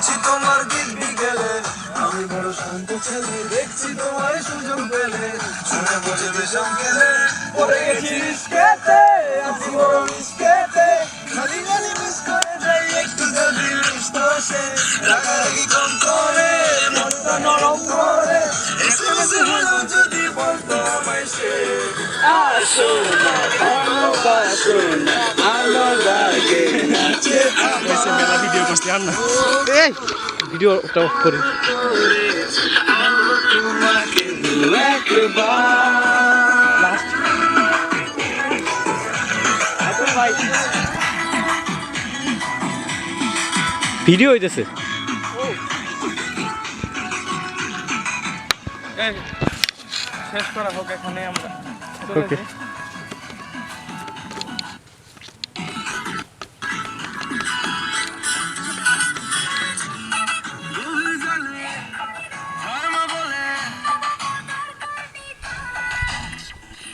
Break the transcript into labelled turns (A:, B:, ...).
A: শুনছি তোমার গীত বিকেলে আমি বড় শান্ত ছেলে, দেখছি তোমার সুযোগ পেলে। শুনে বসে বিষম খেলে পরে গেছি রিস্কেতে আছি বড় রিস্কেতে খালি খালি মিস করে যাই, একটু যদি মিষ্ট রাগারাগি কম করে, মনটা নরম করে। এসএমএস হলো যদি বলতো আমায় সে। আসো না না
B: আর না।
C: এই ভিডিওটা অফ করি। ভিডিও হইতেছে।
B: এই, শেষ করা হোক এখানে আমরা।
C: ওকে।